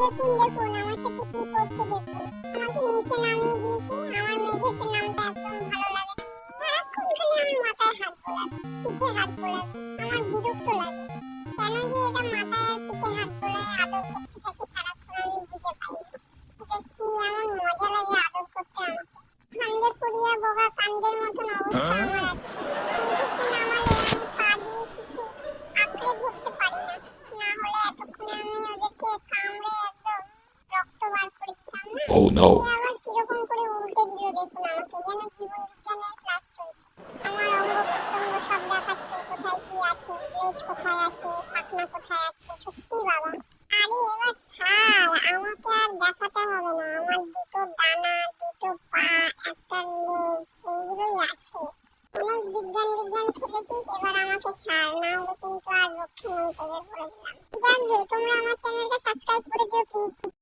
দেখুন দেখুন, আমার সাথে কি করছে দেখুন। আমাকে নিচে নামিয়ে দিয়েছে, আমার মেঝেতে নামতে একদম ভালো লাগে না। সারাক্ষণ খালি আমার মাথায় হাত বোলাবে, পিঠে হাত বোলাবে, আমার বিরক্ত লাগে। না Oh no. কীরকম করে উল্টে দিল দেখুন, আমাকে যেন জীবন বিজ্ঞানের ক্লাস চলছে। আমার অঙ্গ প্রত্যঙ্গ সব দেখাচ্ছে, কোথায় আছে লেজ কোথায় আছে পাখনা কোথায় আছে, সত্যি বাবা। আরে এবার ছাড়, আমাকে আর দেখাতে হবে না। আমার দুটো ডানা, দুটো পা, একটা লেজ আছে। অনেক বিজ্ঞান বিজ্ঞান খেলেছিস এবার আমাকে ছাড়, না কিন্তু আর রক্ষে নেই তোদের বলে দিলাম। যাক আমার চ্যানেলটা সাবস্ক্রাইব করে দিও প্লিজ